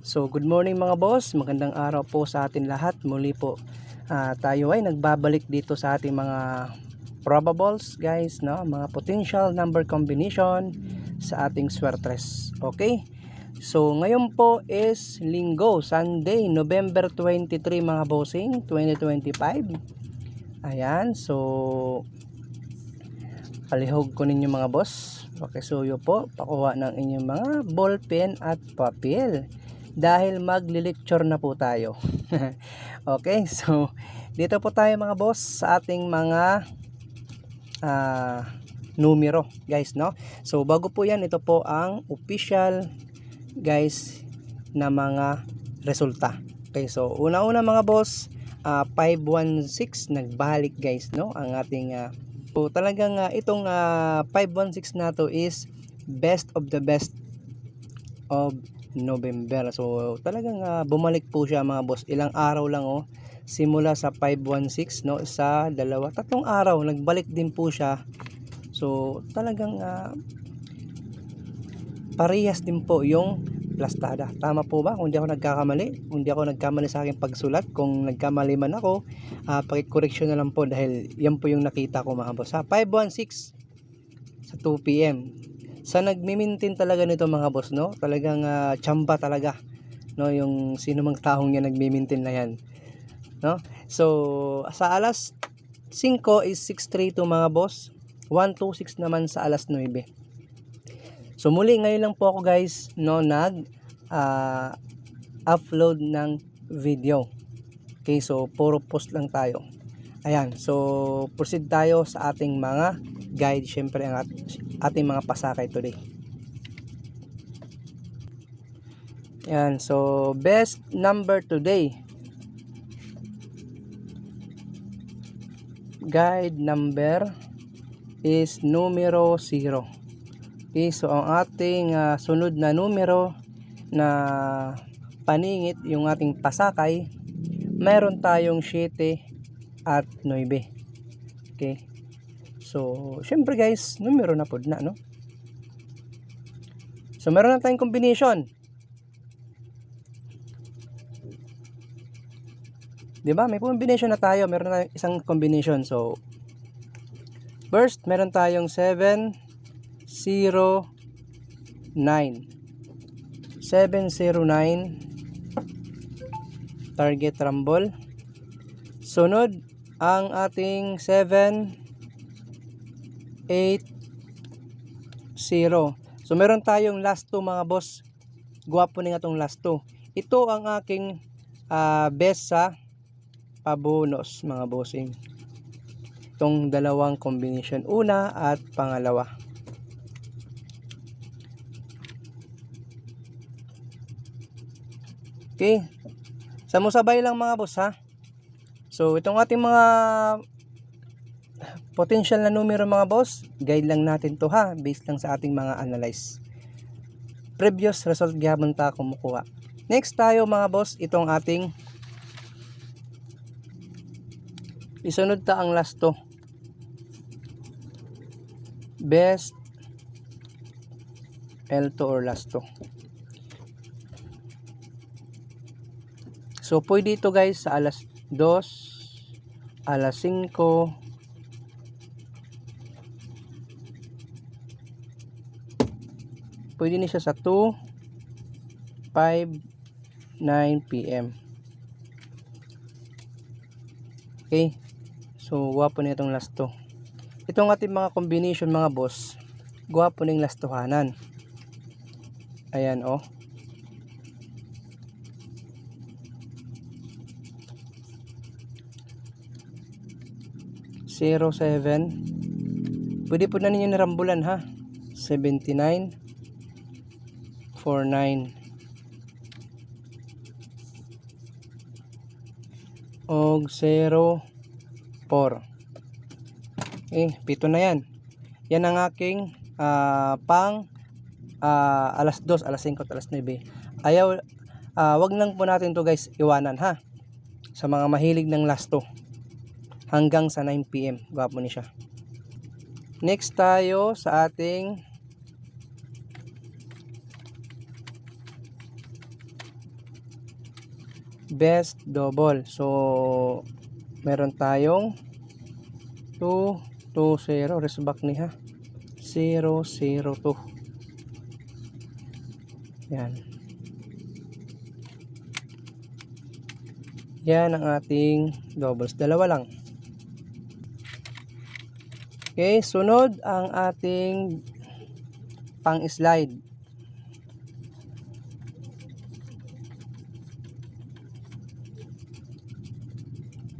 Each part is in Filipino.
So good morning mga boss, magandang araw po sa atin lahat. Muli po ah, tayo ay nagbabalik dito sa ating mga probables guys, no? mga potential number combination sa ating swertres. Okay? So ngayon po is linggo, Sunday, November 23 mga bossing, 2025. Ayan, so palihog ko ninyo mga boss. Pakisuyo po, pakuha ng inyong mga ballpen at papel dahil magli-lecture na po tayo. okay, so dito po tayo mga boss sa ating mga ah, numero, guys, no? So bago po 'yan, ito po ang official guys na mga resulta. Okay, so una-una mga boss, ah, 516 nagbalik guys, no? Ang ating ah, So talagang ah, itong ah, 516 na to is best of the best of November. So talagang ah, bumalik po siya mga boss. Ilang araw lang oh. Simula sa 516 no sa dalawa, tatlong araw nagbalik din po siya. So talagang ah, parehas din po yung plastada. Tama po ba? Kung di ako nagkakamali, kung di ako nagkamali sa aking pagsulat, kung nagkamali man ako, uh, pakikoreksyon na lang po dahil yan po yung nakita ko mga boss. Ha? 516 sa 2 p.m. Sa nagmimintin talaga nito mga boss, no? Talagang uh, chamba talaga. No, yung sino mang taong yan nagmimintin na yan. No? So, sa alas 5 is 632 mga boss. 126 naman sa alas 9. So muli ngayon lang po ako guys no nag ah, upload ng video. Okay, so puro post lang tayo. Ayan, so proceed tayo sa ating mga guide, syempre ang at- ating mga pasakay today. Ayan, so best number today. Guide number is numero 0. Okay, so ang ating ah, sunod na numero na paningit yung ating pasakay, meron tayong 7 at 9. Okay. So, syempre guys, numero na pod na, no? So, meron na tayong combination. 'Di ba? May combination na tayo. Meron na tayong isang combination. So, first, meron tayong 7 0 9 709 target rumble sunod ang ating 7 8 0 so meron tayong last 2 mga boss. Guwapo na nga last 2 ito ang aking ah, best sa pabonus mga bossing. Itong dalawang combination una at pangalawa. Okay. Sa musabay lang mga boss ha. So itong ating mga potential na numero mga boss, guide lang natin to ha, based lang sa ating mga analyze. Previous result gyapon ta kumukuha. Next tayo mga boss, itong ating isunod ta ang last to. Best L2 or last to. So, pwede ito guys sa alas 2, alas 5, pwede ni siya sa 2, 5, 9 p.m. Okay. So, guwapo na itong last 2. Itong ating mga combination mga boss, guwapo na yung last 2hanan. Ayan, oh. zero seven pwede po na ninyo narambulan ha 79 49 og 0 4 eh pito na yan. Yan ang aking ah, pang ah, alas 2 alas 5 at alas 9 ayaw ah, wag lang po natin to guys iwanan ha? Sa mga mahilig ng last 2 hanggang sa 9pm. Gwapo ni siya. Next tayo sa ating best double. So, meron tayong 2, 2, 0. Rest back ni ha. 0, 0, 2. Yan. Yan ang ating doubles. Dalawa lang. Okay, sunod ang ating pang-slide.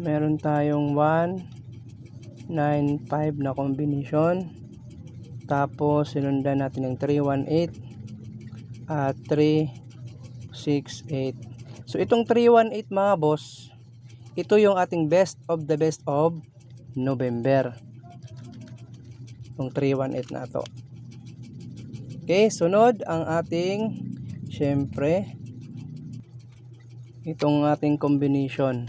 Meron tayong 1, 9, 5 na combination. Tapos, sinundan natin ng 3, 1, 8 at 3, 6, 8. So, itong 3, 1, 8 mga boss, ito yung ating best of the best of November. Itong 3, 1, 8 na to. Okay, sunod ang ating, syempre, itong ating combination.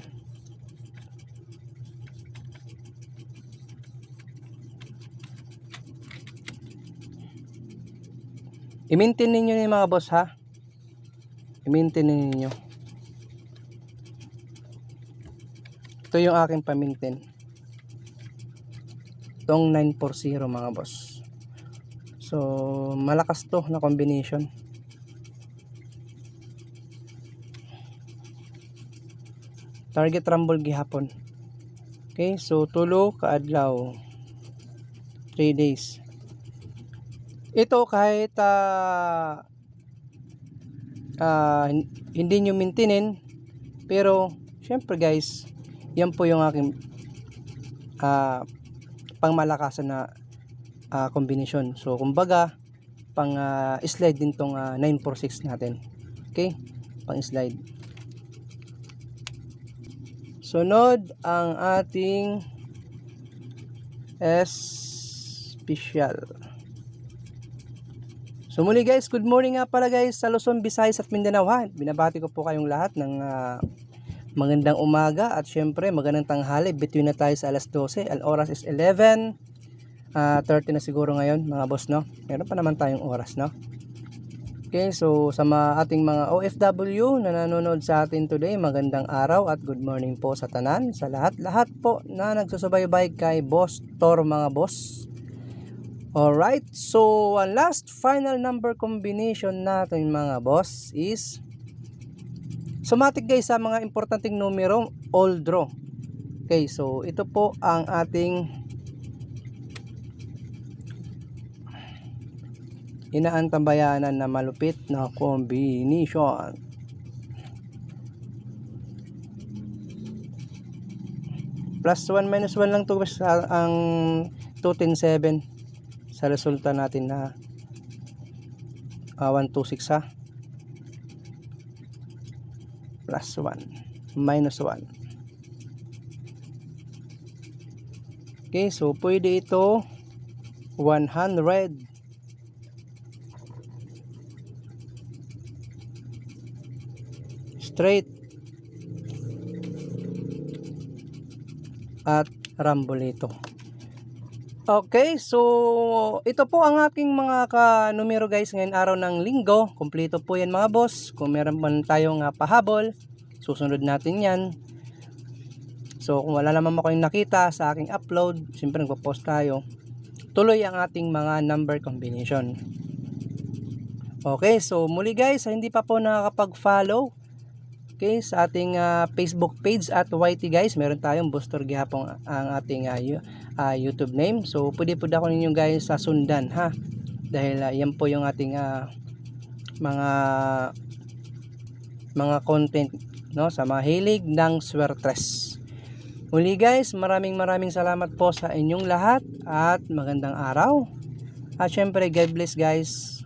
I-maintain ninyo ni mga boss ha. I-maintain ninyo. Ito yung aking pamintin. Itong 940 mga boss. So, malakas to na combination. Target rumble gihapon. Okay, so tulo kaadlaw. 3 days. Ito kahit ah ah, hin- hindi nyo mintinin pero syempre guys yan po yung aking ah pangmalakasan na ah, kombinasyon. So kumbaga pang ah, slide din tong ah, 946 natin. Okay? Pang slide. Sunod ang ating special So muli guys, good morning nga pala guys sa Luzon, Visayas at Mindanao ha. Binabati ko po kayong lahat ng ah, magandang umaga at syempre magandang tanghali. Between na tayo sa alas 12. Al oras is 11. ah 30 na siguro ngayon mga boss no. Meron pa naman tayong oras no. Okay, so sa mga ating mga OFW na nanonood sa atin today, magandang araw at good morning po sa tanan, sa lahat-lahat po na nagsusubaybay kay Boss Tor mga boss. Alright, so ang last final number combination natin mga boss is Sumatik guys sa mga importanteng numero, all draw. Okay, so ito po ang ating inaantambayanan na malupit na combination. Plus 1 minus 1 lang to guys, sa- ang 210.7 sa resulta natin na ah, 126 ha plus 1 minus 1 okay so pwede ito 100 straight. At rumble ito Okay, so ito po ang aking mga ka-numero guys ngayon araw ng linggo. Kompleto po yan mga boss. Kung meron man tayong uh, pahabol, susunod natin yan. So kung wala naman mo kayong nakita sa aking upload, siyempre nagpo-post tayo. Tuloy ang ating mga number combination. Okay, so muli guys, sa hindi pa po nakakapag-follow, okay, sa ating ah, Facebook page at YT guys, meron tayong booster gihapon ang ating ah, ah, YouTube name. So, pwede po ako ninyo guys sa sundan ha. Dahil ah, yan po yung ating ah, mga mga content no sa mga hilig ng swertres. Muli guys, maraming maraming salamat po sa inyong lahat at magandang araw. At syempre, God bless guys.